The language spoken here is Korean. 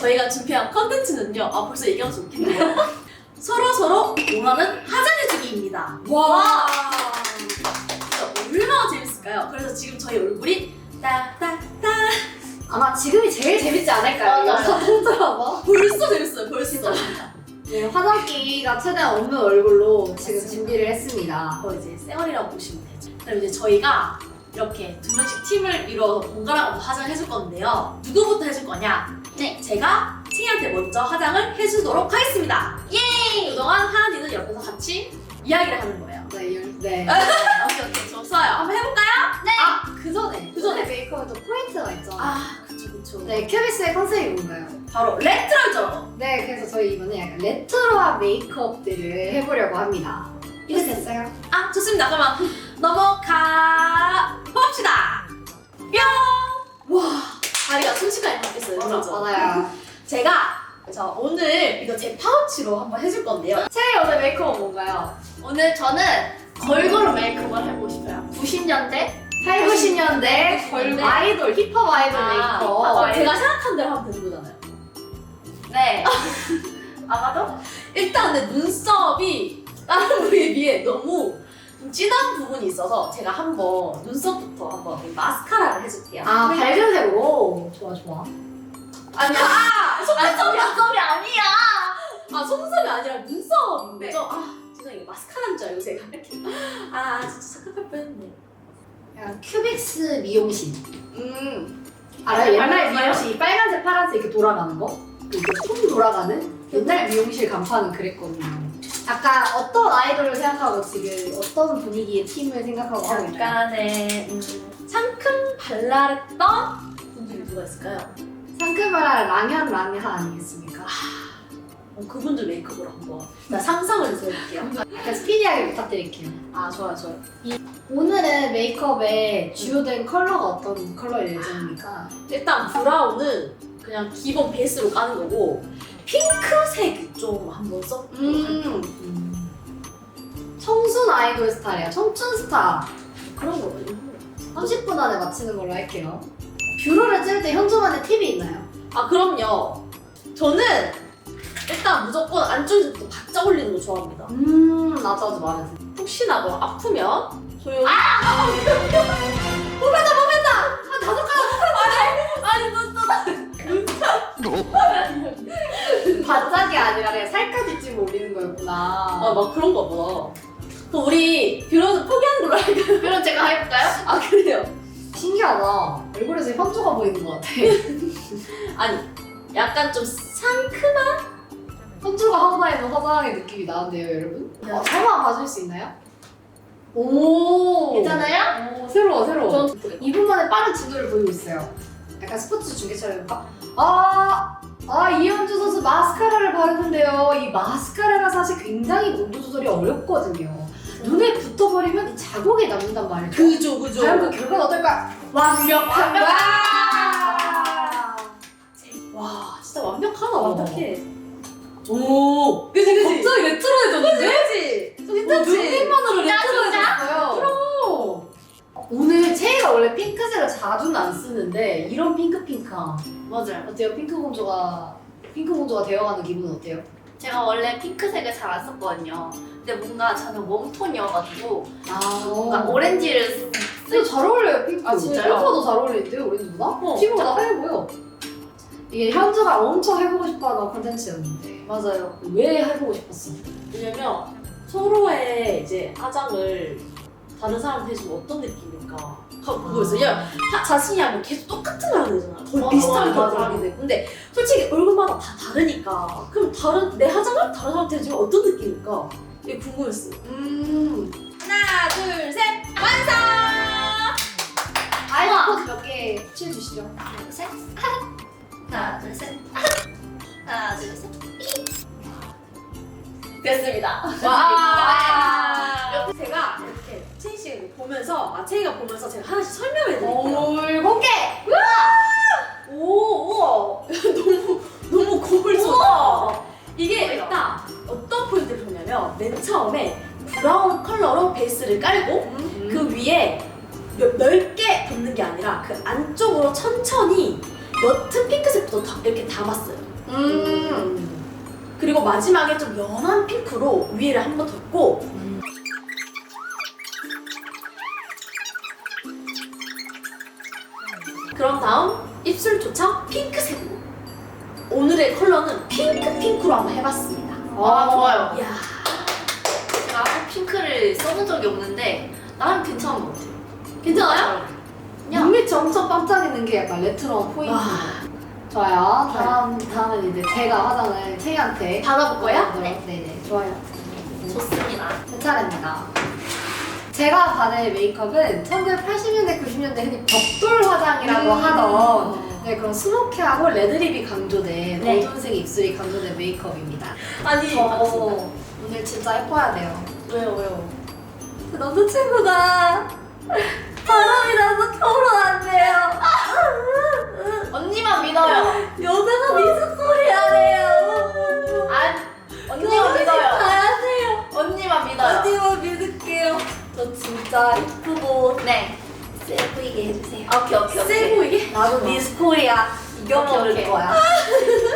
저희가 준비한 컨텐츠는요. 아 벌써 얘기하면 좋겠네요. 서로 서로 원하는 화장해주기입니다. 와. 진짜 얼마나 재밌을까요? 그래서 지금 저희 얼굴이 따따따 아마 지금이 제일 재밌지 않을까요? 맞아요. 여성 드라마. 벌써 재밌어요. 벌써. 네, 화장기가 최대한 없는 얼굴로 지금 맞습니다. 준비를 했습니다. 거 이제 쌩얼이라고 보시면 되죠. 그럼 이제 저희가 이렇게 두 명씩 팀을 이루어서 번갈아 가면서 화장을 해줄 건데요. 누구부터 해줄 거냐? 네, 제가 칭이한테 먼저 화장을 해주도록 하겠습니다. 예! 그동안 하은이는 옆에서 같이 이야기를 하는 거예요. 네, 열- 네. 오케이, 오케이. 좋아요. 한번 해볼까요? 아, 그 전에. 그 전에. 메이크업에 또 포인트가 있죠. 아, 그쵸, 그쵸. 네, 큐비스의 컨셉이 뭔가요? 바로 레트로죠. 네, 그래서 저희 이번에 약간 레트로한 메이크업들을 해보려고 합니다. 이거 됐어요? 아, 좋습니다. 그러면 넘어가 봅시다. 뿅! 와, 다리가 순식간에 바뀌었어요. 진짜. 맞아요. 제가 자 오늘 이거 제 파우치로 한번 해줄 건데요. 최애 오늘 메이크업 뭔가요? 오늘 저는 걸그룹 메이크업을 해보고 싶어요. 90년대? 8, 90년대 걸그룹. 아이돌, 힙합 아이돌 아, 메이크업. 힙합 어, 제가 생각한 대로 하면 되는 거잖아요. 네. 아마도? 일단 근데 눈썹이 다른 부위에 비해 너무 좀 진한 부분이 있어서 제가 한번 눈썹부터 한번 이 마스카라를 해줄게요. 아, 밝은 색으로? 좋아, 좋아. 아니야. 아, 아, 속눈썹이 속눈썹이 아니야! 아 속눈썹이 아니라 눈썹인 네. 아 죄송해요 마스카라인 줄 알고 제가 이렇게 아 진짜 착각할 뻔했네. 약간 큐빅스 미용실. 음. 알아요? 옛날 알아요. 미용실 빨간색, 파란색 이렇게 돌아가는 거? 이렇게 총 돌아가는? 옛날 미용실 간판은 그랬거든요. 아까 어떤 아이돌을 생각하고 지금 어떤 분위기의 팀을 생각하고 하고 있나요? 약간의 음, 상큼 발랄했던 분들이 누가 있을까요? 상큼한 랑현 랑현 아니겠습니까? 어, 그분들 메이크업으로 한번 나 상상을 해볼게요. 약간 스피디하게 부탁드릴게요. 아 좋아요 좋아요. 오늘은 메이크업의 주요된 컬러가 어떤 컬러일 예정입니까? 일단 브라운은 그냥 기본 베이스로 까는 거고 핑크색 좀 한번 써보도록 할게요. 음. 청순 아이돌 스타일이야. 청춘 스타. 그런 거거든요. 30분 안에 맞히는 걸로 할게요. 뷰러를 찌를 때 현조만의 팁이 있나요? 아 그럼요. 저는 일단 무조건 안쪽에서부터 바짝 올리는 거 좋아합니다. 음, 나도 아주 마음에 들어. 혹시나 뭐 아프면 조용히 아, 다섯 아니 눈 반짝이 아니라 그냥 살까지 찜 올리는 거였구나. 아 막 그런 거 보다. 그럼 우리 뷰러는 포기하는 걸로 할까요? 그럼 제가 해볼까요? 아 그래요? 신기하다. 얼굴에서 현조가 보이는 것 같아. 아니 약간 좀 상큼한 현조가 다니는 화장의 느낌이 나는데요, 여러분? 네. 어, 설마 봐줄 수 있나요? 오. 괜찮아요? 오, 새로워, 새로워. 전 2분 만에 빠른 진도를 보이고 있어요. 약간 스포츠 중계처럼 해볼까? 아, 아 이현주 선수 마스카라를 바르는데요. 이 마스카라가 사실 굉장히 온도 조절이 어렵거든요. 눈에 붙어버리면 이 자국이 남는단 말이에요. 그죠 그죠. 과연 그 결과는 어떨까? 완벽한 거야! 와 진짜 완벽하다 완벽해. 오 그지 그지. 갑자기 레트로해졌는데? 그지. 좀 괜찮지. 자주는 안 쓰는데 이런 핑크핑크함 맞아요. 어때요? 핑크 공주가 핑크 공주가 되어가는 기분은 어때요? 제가 원래 핑크색을 잘 안 썼거든요. 근데 뭔가 저는 웜톤이어가지고 아 뭔가 오렌지를 쓰- 근데 잘 어울려요 핑크 아, 진짜요? 핑크도 잘 어울리는데요 오렌지보다? 어, 피부보다 하얘 보여 이게 현주가 엄청 해보고 싶어하던 컨텐츠였는데 맞아요. 왜 해보고 싶었어? 왜냐면 서로의 이제 화장을 다른 사람한테 해주면 어떤 느낌일까 하고 궁금했어요. 야, 하- 자신이 하면 계속 똑같은 걸 하게 되잖아. 거의 맞아, 비슷한 맞아, 걸 맞아. 되고. 근데 솔직히 얼굴마다 다 다르니까. 그럼 다른 내 화장을 다른 사람한테 해주면 어떤 느낌일까? 이게 궁금했어요. 음 하나, 둘, 셋, 완성! 포즈 몇개 취해주시죠 둘, 셋. 하나, 둘, 셋. 하나, 둘, 셋. 됐습니다. 와. 제가 씨 보면서, 아, 채희가 보면서 제가 하나씩 설명해 드릴게요. 올 공개! 오, 우와. 너무, 너무 거울 쏟아. 이게 일단 어떤 포인트를 보냐면, 맨 처음에 브라운 컬러로 베이스를 깔고, 그 위에 몇- 넓게 덮는 게 아니라 그 안쪽으로 천천히 옅은 핑크색부터 다- 이렇게 담았어요. 음. 그리고 마지막에 좀 연한 핑크로 위에를 한번 덮고 그런 다음 입술조차 핑크색으로 오늘의 컬러는 핑크 핑크로 한번 해봤습니다. 아, 좋아요. 이야 제가 아직 핑크를 써본 적이 없는데 나름 괜찮은 것 같아요. 괜찮아요? 그냥 눈밑이 엄청 반짝이는 게 약간 레트로 포인트. 와. 좋아요. 다음 다음은 이제 제가 화장을 채희한테 받아볼 거야? 네. 네네 좋아요. 좋습니다. 제 차례입니다. 제가 받을 메이크업은 1980년대 90년대 흔히 벽돌 화장이라고 음. 하던 네, 그런 스모키하고 레드립이 강조된 네. 어두운 색 입술이 강조된 메이크업입니다. 아니 저 오늘 진짜 예뻐야 돼요. 왜요 왜요? 그 남자친구가 바람이 나서 결혼한대요. 오케이, 오케이, 세 오케이. 보이게? 나도 미스코리아 이겨먹을 오케이, 오케이. 거야.